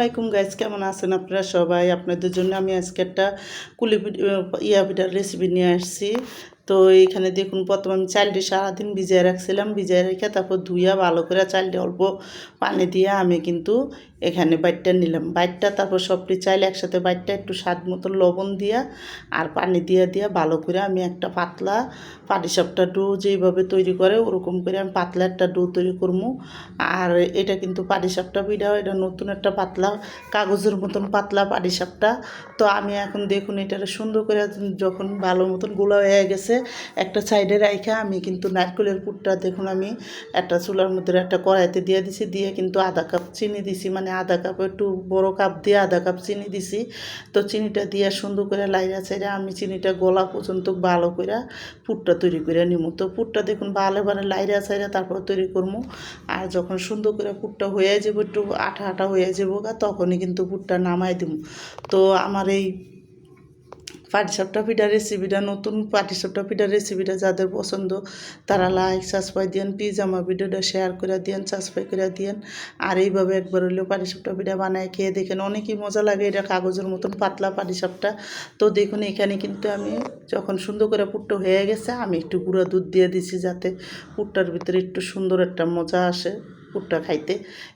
আলাইকুম গাইজ কেমন আছেন আপনারা সবাই? আপনাদের জন্য আমি আজকে একটা কুলি ইয়া পিঠার রেসিপি নিয়ে আসছি। তো এইখানে দেখুন, প্রথমে আমি চালটি সারাদিন ভিজিয়ে রাখছিলাম, ভিজিয়ে রেখে তারপর ধুইয়া ভালো করে চালটি অল্প পানি দিয়ে আমি কিন্তু এখানে বাইটটা নিলাম। বাইটটা, তারপর সবটি চাইলে একসাথে বাইটটা একটু স্বাদ মতো লবণ দিয়া আর পানি দিয়া দিয়া ভালো করে আমি একটা পাতলা পাটিসাপটা ডো যেইভাবে তৈরি করে ওরকম করে আমি পাতলা একটা ডো তৈরি করব আর এটা কিন্তু পাটিসাপটা পিঠাও এটা নতুন একটা পাতলা, কাগজের মতন পাতলা পাটিসাপটা। তো আমি এখন দেখুন এটা সুন্দর করে যখন ভালো মতন গোলা হয়ে গেছে একটা সাইডে রাইখা, আমি কিন্তু নারকেলের পুরটা দেখুন আমি একটা চুলার মধ্যে একটা কড়াইতে দিয়ে দিছি, দিয়ে কিন্তু আধা কাপ চিনি দিছি মানে আধা কাপ, একটু বড় কাপ দিয়ে আধা কাপ চিনি দিছি। তো চিনিটা দিয়ে সুন্দর করে লাইরা চাইরা আমি চিনিটা গলা পর্যন্ত ভালো করে পুরটা তৈরি করে নিব তো পুরটা দেখুন ভালো ভালো লাইরা চাইরা তারপর তৈরি করব আর যখন সুন্দর করে পুরটা হয়ে যাব একটু আঠা আঠা হয়ে যাব তখনই কিন্তু পুরটা নামাই দিব তো আমার এই পাটিসাপটা পিঠার রেসিপিটা নতুন পাটিসাপটা পিঠার রেসিপিটা যাদের পছন্দ, তারা লাইক সাবস্ক্রাইব দিয়েন প্লিজ আমার ভিডিওটা শেয়ার করে দিয়েন সাবস্ক্রাইব করে দিয়েন। আর এইভাবে একবার হলেও পাটিসাপটা পিঠা বানায় খেয়ে দেখেন, অনেকই মজা লাগে এটা কাগজের মতন পাতলা পাটিসাপটা। তো দেখুন, এখানে কিন্তু আমি যখন সুন্দর করে পুট্টো হয়ে গেছে, আমি একটু গুঁড়া দুধ দিয়ে দিছি যাতে পুটটার ভিতরে একটু সুন্দর একটা মজা আসে। পুরটা খাইতে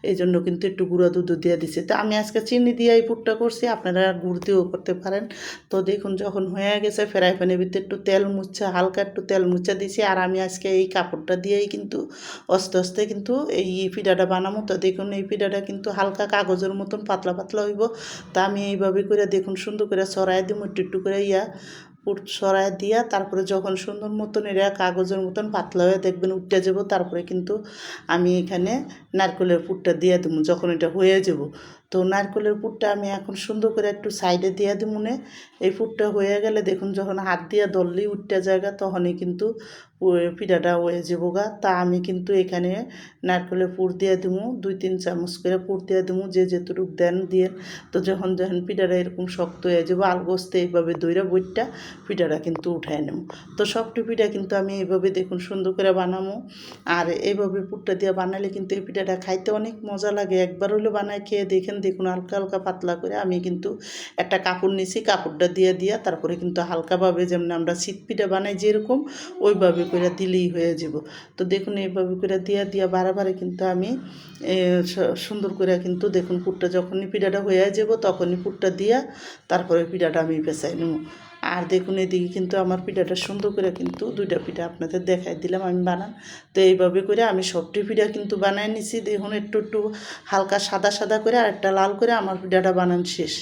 এই জন্য কিন্তু একটু গুঁড়া দুধ দিয়ে দিছে। তো আমি আজকে চিনি দিয়ে এই পুরটা করছি, আপনারা গুড় দিয়েও করতে পারেন। তো দেখুন, যখন হয়ে গেছে ফ্রাই প্যানের ভিতরে একটু তেল মুচ্ছা হালকা একটু তেল মুচ্ছা দিছি, আর আমি আজকে এই কাপড়টা দিয়েই কিন্তু আস্তে আস্তে কিন্তু এই পিঠাটা বানাবো। তো দেখুন, এই পিঠাটা কিন্তু হালকা কাগজের মতন পাতলা পাতলা হইব। তা আমি এইভাবে করে দেখুন, সুন্দর করে ছড়াই দিব একটু একটু করে ইয়া। পুট সরাই দিয়া তারপরে যখন সুন্দর মতন এরা কাগজের মতন পাতলা হয়ে দেখবেন উঠতে যাব, তারপরে কিন্তু আমি এখানে নারকেলের পুরটা দিয়ে দেবো যখন এটা হয়ে যাব। তো নারকেলের পুরটা আমি এখন সুন্দর করে একটু সাইডে দিয়ে দেবো নে। এই পুরটা হয়ে গেলে দেখুন যখন হাত দিয়ে দললেই উঠতে জায়গা, তখনই কিন্তু পিঠাটা হয়ে যাব গা। তা আমি কিন্তু এখানে নারকেলের পুর দিয়ে দেবো দুই তিন চামচ করে পুর দিয়ে দেবো যে যেটুকু দেন দিয়ে। তো যখন যখন পিঠাটা এরকম শক্ত হয়ে যাব, আলগোস্তে এইভাবে দইরা বইটা পিঠাটা কিন্তু উঠায় নেব। তো সবটি পিঠা কিন্তু আমি এইভাবে দেখুন সুন্দর করে বানাবো। আর এইভাবে পুরটা দিয়ে বানালে কিন্তু এই পিঠাটা খাইতে অনেক মজা লাগে। একবার হলে বানায় খেয়ে দেখেন, দেখুন হালকা হালকা পাতলা করে আমি কিন্তু একটা কাপড় নিছি, কাপড়টা দিয়ে দিয়া তারপরে কিন্তু হালকাভাবে যেমন আমরা শীত পিঠা বানাই যেরকম, ওইভাবে করে দিলেই হয়ে যাব। তো দেখুন এইভাবে করে দিয়া দিয়া বারে কিন্তু আমি সুন্দর করে কিন্তু দেখুন পুরটা যখনই পিঠাটা হয়ে যাব তখনই পুরটা দিয়া তারপরে পিঠাটা আমি পেঁচাই নেব। আর দেখুন, এদিকে কিন্তু আমার পিঠাটা সুন্দর করে কিন্তু দুইটা পিঠা আপনাদের দেখাই দিলাম আমি বানান। তো এইভাবে করে আমি সবটি পিঠা কিন্তু বানাই নিছি। দেখুন, একটু একটু হালকা সাদা সাদা করে আর একটা লাল করে আমার পিঠাটা বানান শেষ।